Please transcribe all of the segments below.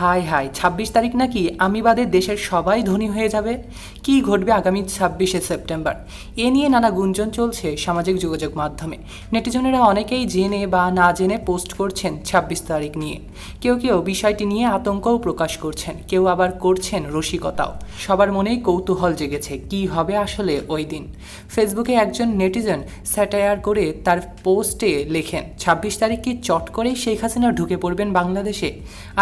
High high, ছাব্বিশ তারিখ নাকি আমি বাদে দেশের সবাই ধনী হয়ে যাবে? কি ঘটবে আগামী ছাব্বিশে সেপ্টেম্বর? এ নিয়ে নানা গুঞ্জন চলছে সামাজিক যোগাযোগ মাধ্যমে। নেটিজনেরা অনেকেই জেনে বা না জেনে পোস্ট করছেন ছাব্বিশ তারিখ নিয়ে। কেউ কেউ বিষয়টি নিয়ে আতঙ্কও প্রকাশ করছেন, কেউ আবার করছেন রসিকতাও। সবার মনেই কৌতূহল জেগেছে, কি হবে আসলে ওই দিন? ফেসবুকে একজন নেটিজন স্যাটায়ার করে তার পোস্টে লেখেন, ছাব্বিশ তারিখ কি চট করেই শেখ হাসিনা ঢুকে পড়বেন বাংলাদেশে?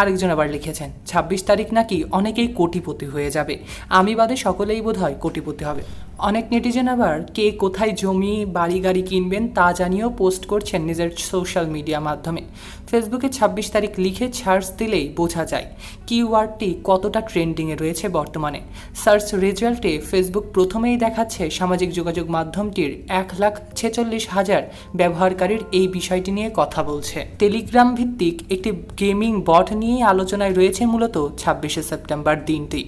আরেকজন আবার লিখেছেন ছাব্বিশ তারিখ নাকি অনেকেই কোটিপতি হয়ে যাবে। আমি বাদে সকলেই বোধ হয় কোটিপতি হবে। অনেক নেটিজেন আবার কে কোথায় জমি, বাড়ি, গাড়ি কিনবেন তা জানিয়েও পোস্ট করছেন নিজের সোশ্যাল মিডিয়া মাধ্যমে। ফেসবুকে ছাব্বিশ তারিখ লিখে সার্চ দিলেই বোঝা যায় কিওয়ার্ডটি কতটা ট্রেন্ডিংয়ে রয়েছে বর্তমানে। সার্চ রেজাল্টে ফেসবুক প্রথমেই দেখাচ্ছে সামাজিক যোগাযোগ মাধ্যমটির এক লাখ ছেচল্লিশ হাজার ব্যবহারকারীর এই বিষয়টি নিয়ে কথা বলছে। টেলিগ্রাম ভিত্তিক একটি গেমিং বট নিয়েই আলোচনায় রয়েছে মূলত ছাব্বিশে সেপ্টেম্বর দিনটি।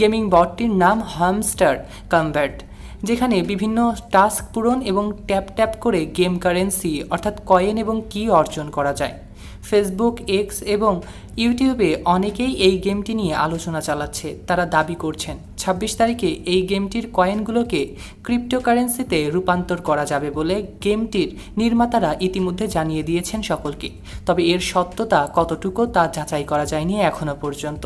গেমিং বটটির নাম হামস্টার কনভার্ট। যেখানে বিভিন্ন টাস্ক পূরণ এবং ট্যাপ ট্যাপ করে গেম কারেন্সি, অর্থাৎ কয়েন এবং কি অর্জন করা যায়। ফেসবুক এক্স এবং ইউটিউবে অনেকেই এই গেমটি নিয়ে আলোচনা চালাচ্ছে, তারা দাবি করছেন। ছাব্বিশ তারিখে এই গেমটির কয়েনগুলোকে ক্রিপ্টোকারেন্সিতে রূপান্তর করা যাবে বলে গেমটির নির্মাতারা ইতিমধ্যে জানিয়ে দিয়েছেন সকলকে। তবে এর সত্যতা কতটুকু তা যাচাই করা যায়নি এখনও পর্যন্ত।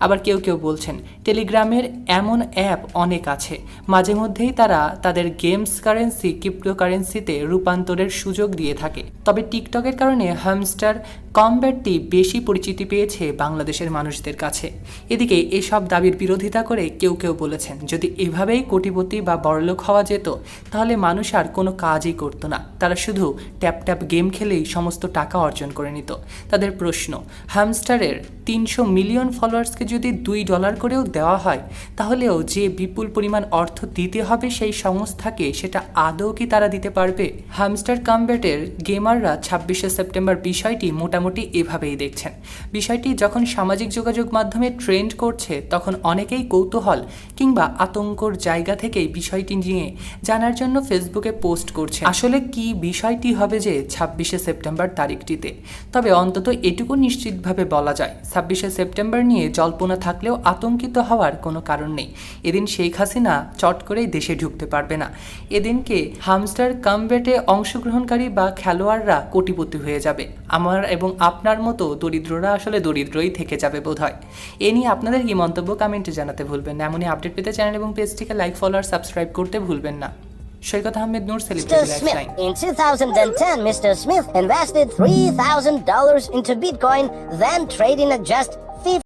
আবার কেউ কেউ বলছেন, টেলিগ্রামের এমন অ্যাপ অনেক আছে। মাঝে মধ্যেই তারা তাদের গেমস কারেন্সি ক্রিপ্টোকারেন্সিতে রূপান্তরের সুযোগ দিয়ে থাকে। তবে টিকটকের কারণে হামস্টার কমব্যাটটি বেশি পরিচিতি পেয়েছে বাংলাদেশের মানুষদের কাছে। এদিকে এসব দাবির বিরোধিতা করে কেউ কেউ কেউ বলেছেন, যদি এভাবেই কোটিপতি বা বড়লোক হওয়া যেত, তাহলে মানুষ আর কোনো কাজই করতো না। তারা শুধু ট্যাপ ট্যাপ গেম খেলেই সমস্ত টাকা অর্জন করে নিত। তাদের প্রশ্ন, হামস্টারের তিনশো মিলিয়ন ফলোয়ার্সকে যদি দুই ডলার করেও দেওয়া হয়, তাহলেও যে বিপুল পরিমাণ অর্থ দিতে হবে সেই সংস্থাকে সেটা আদৌ কি তারা দিতে পারবে? হামস্টার কামব্যাটের গেমাররা ছাব্বিশে সেপ্টেম্বর বিষয়টি মোটামুটি এভাবেই দেখছেন। বিষয়টি যখন সামাজিক যোগাযোগ মাধ্যমে ট্রেন্ড করছে, তখন অনেকেই কৌতূহল কিংবা আতঙ্কর জায়গা থেকেই বিষয়টি নিয়ে জানার জন্য ফেসবুকে পোস্ট করছে আসলে কি বিষয়টি হবে যে ছাব্বিশে সেপ্টেম্বর তারিখটিতে? তবে অন্তত এটুকু নিশ্চিতভাবে বলা যায়, ছাব্বিশে সেপ্টেম্বর নিয়ে জল্পনা থাকলেও আতঙ্কিত হওয়ার কোনো কারণ নেই। এদিন শেখ হাসিনা চট করেই দেশে ঢুকতে পারবে না। এদিনকে হামস্টার কামব্যাটে অংশগ্রহণকারী বা খেলোয়াড়রা কোটিপতি হয়ে যাবে। আমার এবং আপনার মতো দরিদ্ররা আসলে দরিদ্রই থেকে যাবে বোধহয়। এ নিয়ে আপনাদের কি মন্তব্য কমেন্টে জানাতে ভুলবেন না। এমনই আপডেট পেতে চ্যানেল এবং পেজটিকে লাইক ফলো আর সাবস্ক্রাইব করতে ভুলবেন না Saikat Ahmed Noor. Celebrity. Lifeline In 2010, Mr. Smith invested $3,000 into Bitcoin, then trading at just